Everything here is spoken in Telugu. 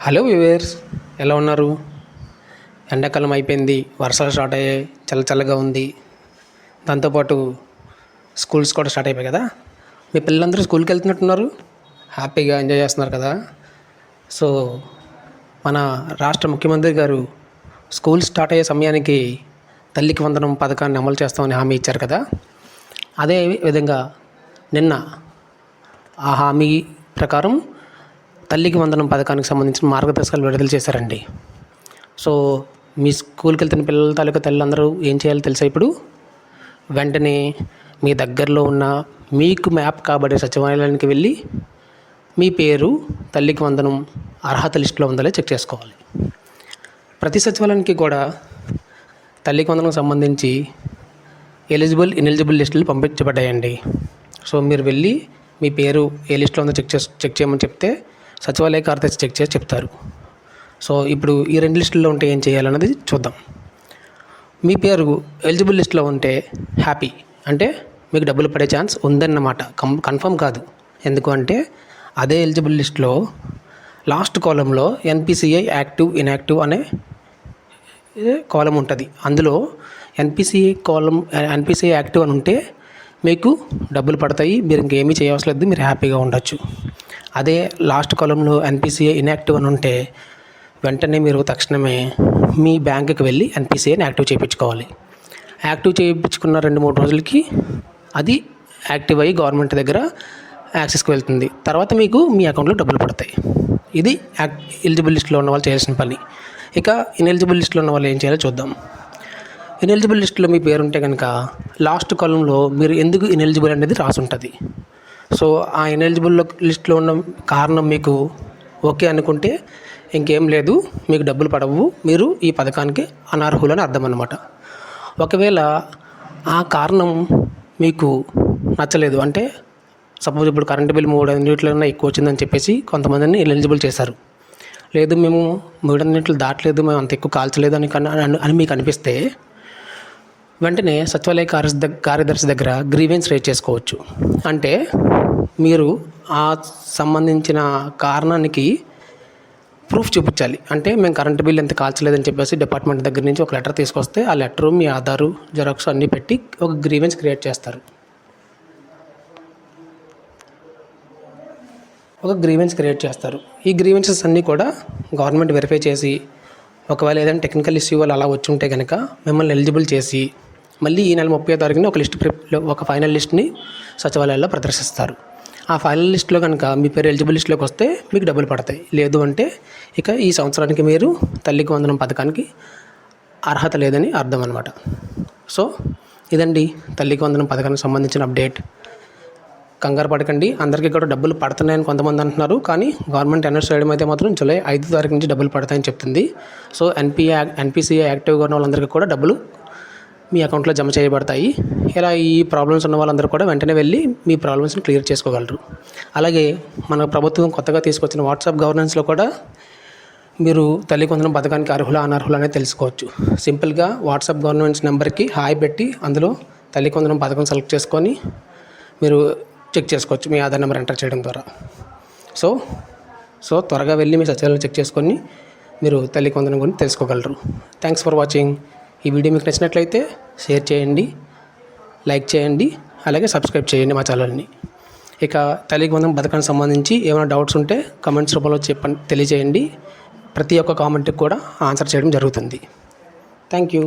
హలో వివేర్స్ ఎలా ఉన్నారు? ఎండాకాలం అయిపోయింది వర్షాలు స్టార్ట్ అయ్యాయి చల్ల చల్లగా ఉంది. దాంతోపాటు స్కూల్స్ కూడా స్టార్ట్ అయిపోయాయి కదా? మీ పిల్లలందరూ స్కూల్కి వెళ్తున్నట్టున్నారు? హ్యాపీగా ఎంజాయ్ చేస్తున్నారు కదా? సో మన రాష్ట్ర ముఖ్యమంత్రి గారు స్కూల్ స్టార్ట్ అయ్యే సమయానికి తల్లికి వందనం పథకాన్ని అమలు చేస్తామని హామీ ఇచ్చారు కదా? అదే విధంగా నిన్న ఆ హామీ ప్రకారం తల్లికి వందనం పథకానికి సంబంధించిన మార్గదర్శకాలు విడుదల చేశారండి. సో మీ స్కూల్కి వెళ్తున్న పిల్లల తాలూకా తల్లిదందరూ ఏం చేయాలో తెలుసా ఇప్పుడు? వెంటనే మీ దగ్గరలో ఉన్న మీకు మ్యాప్ కాబడే సచివాలయానికి వెళ్ళి మీ పేరు తల్లికి వందనం అర్హత లిస్టులో ఉందో చెక్ చేసుకోవాలి. ప్రతి సచివాలయానికి కూడా తల్లికి వందనం సంబంధించి ఎలిజిబుల్ ఇనెలిజిబుల్ లిస్టులు పంపించబడ్డాయండి. సో మీరు వెళ్ళి మీ పేరు ఏ లిస్టులో ఉందో చెక్ చేసి చెక్ చేయమని చెప్తే సచివాలయ కార్యదర్శి చెక్ చేసి చెప్తారు. సో ఇప్పుడు ఈ రెండు లిస్టుల్లో ఉంటే ఏం చేయాలన్నది చూద్దాం. మీ పేరు ఎలిజిబుల్ లిస్ట్లో ఉంటే హ్యాపీ. అంటే మీకు డబ్బులు పడే ఛాన్స్ ఉందన్నమాట. కం కన్ఫర్మ్ కాదు. ఎందుకు అంటే అదే ఎలిజిబుల్ లిస్ట్లో లాస్ట్ కాలంలో ఎన్పిసిఐ యాక్టివ్ ఇన్యాక్టివ్ అనే కాలం ఉంటుంది. అందులో ఎన్పిసిఐ కాలం ఎన్పిసిఐ యాక్టివ్ అని ఉంటే మీకు డబ్బులు పడతాయి. మీరు ఇంకేమీ చేయవలసిన లేదు. మీరు హ్యాపీగా ఉండొచ్చు. అదే లాస్ట్ కాలంలో ఎన్పిసిఐ ఇన్యాక్టివ్ అని ఉంటే వెంటనే మీరు తక్షణమే మీ బ్యాంకుకి వెళ్ళి ఎన్పిసిఐని యాక్టివ్ చేయించుకోవాలి. యాక్టివ్ చేయించుకున్న రెండు మూడు రోజులకి అది యాక్టివ్ అయ్యి గవర్నమెంట్ దగ్గర యాక్సెస్కి వెళ్తుంది. తర్వాత మీకు మీ అకౌంట్లో డబ్బులు పడతాయి. ఇది యాక్ ఎలిజిబుల్ లిస్ట్లో ఉన్న వాళ్ళు చేయాల్సిన పని. ఇక ఇన్ఎలిజిబుల్ లిస్ట్లో ఉన్న వాళ్ళు ఏం చేయాలో చూద్దాం. ఇన్ఎలిజిబుల్ లిస్ట్లో మీ పేరు ఉంటే కనుక లాస్ట్ కాలంలో మీరు ఎందుకు ఇన్ఎలిజిబుల్ అనేది రాసి ఉంటుంది సో ఆ ఇన్ఎలిజిబుల్ లిస్ట్లో ఉన్న కారణం మీకు ఓకే అనుకుంటే ఇంకేం లేదు మీకు డబ్బులు పడవు. మీరు ఈ పథకానికి అనర్హులని అర్థం అనమాట ఒకవేళ ఆ కారణం మీకు నచ్చలేదు అంటే సపోజ్ ఇప్పుడు కరెంటు బిల్ మూడు అన్నింటిలో ఎక్కువ వచ్చిందని చెప్పేసి కొంతమందిని ఎలిజిబుల్ చేశారు. లేదు మేము మూడన్నింటిలో దాటలేదు మేము అంత ఎక్కువ కాల్చలేదు అని అని మీకు అనిపిస్తే వెంటనే సచివాలయ కార్య కార్యదర్శి దగ్గర గ్రీవెన్స్ రేజ్ చేసుకోవచ్చు. అంటే మీరు ఆ సంబంధించిన కారణానికి ప్రూఫ్ చూపించాలి. అంటే మేము కరెంట్ బిల్ ఎంత కాల్చలేదని చెప్పేసి డిపార్ట్మెంట్ దగ్గర నుంచి ఒక లెటర్ తీసుకొస్తే ఆ లెటరు మీ ఆధారు జెరాక్స్ అన్నీ పెట్టి ఒక గ్రీవెన్స్ క్రియేట్ చేస్తారు. ఒక గ్రీవెన్స్ క్రియేట్ చేస్తారు. ఈ గ్రీవెన్సెస్ అన్నీ కూడా గవర్నమెంట్ వెరిఫై చేసి ఒకవేళ ఏదైనా టెక్నికల్ ఇష్యూ వల్ల అలా వచ్చి ఉంటే కనుక మిమ్మల్ని ఎలిజిబుల్ చేసి మళ్ళీ ఈ నెల ముప్పై తారీఖున ఒక లిస్ట్ ఒక ఫైనల్ లిస్ట్ని సచివాలయాల్లో ప్రదర్శిస్తారు. ఆ ఫైనల్ లిస్ట్లో కనుక మీ పేరు ఎలిజిబుల్ లిస్ట్లోకి వస్తే మీకు డబ్బులు పడతాయి. లేదు అంటే ఇక ఈ సంవత్సరానికి మీరు తల్లికి వందనం పథకానికి అర్హత లేదని అర్థం అనమాట సో ఇదండి తల్లికి వందనం పథకానికి సంబంధించిన అప్డేట్. కంగారు పడకండి. అందరికీ కూడా డబ్బులు పడుతున్నాయని కొంతమంది అంటున్నారు. కానీ గవర్నమెంట్ అనౌన్స్ చేయడం అయితే మాత్రం జూలై ఐదు తారీఖు నుంచి డబ్బులు పడతాయని చెప్తుంది. సో ఎన్పిఏ ఎన్పిసిఏ యాక్టివ్గా ఉన్న వాళ్ళందరికీ కూడా డబ్బులు మీ అకౌంట్లో జమ చేయబడతాయి. ఇలా ఈ ప్రాబ్లమ్స్ ఉన్న వాళ్ళందరూ కూడా వెంటనే వెళ్ళి మీ ప్రాబ్లమ్స్ని క్లియర్ చేసుకోగలరు. అలాగే మన ప్రభుత్వం కొత్తగా తీసుకొచ్చిన వాట్సాప్ గవర్నెన్స్లో కూడా మీరు తల్లి కొందరం పథకానికి అర్హుల అనర్హులు అనేది తెలుసుకోవచ్చు. సింపుల్గా వాట్సాప్ గవర్నమెంట్స్ నెంబర్కి హాయ్ పెట్టి అందులో తల్లి కొందరం పథకం సెలెక్ట్ చేసుకొని మీరు చెక్ చేసుకోవచ్చు మీ ఆధార్ నెంబర్ ఎంటర్ చేయడం ద్వారా. సో సో త్వరగా వెళ్ళి మీ సచివాలయం చెక్ చేసుకొని మీరు తల్లి కొందరం గురించి తెలుసుకోగలరు. థ్యాంక్స్ ఫర్ వాచింగ్ ఈ వీడియో మీకు నచ్చినట్లయితే షేర్ చేయండి లైక్ చేయండి అలాగే సబ్స్క్రైబ్ చేయండి మా ఛానల్ని. ఇక తల్లికి వందం పథకానికి సంబంధించి ఏమైనా డౌట్స్ ఉంటే కమెంట్స్ రూపంలో చెప్పండి తెలియజేయండి. ప్రతి ఒక్క కామెంట్కి కూడా ఆన్సర్ చేయడం జరుగుతుంది. Thank you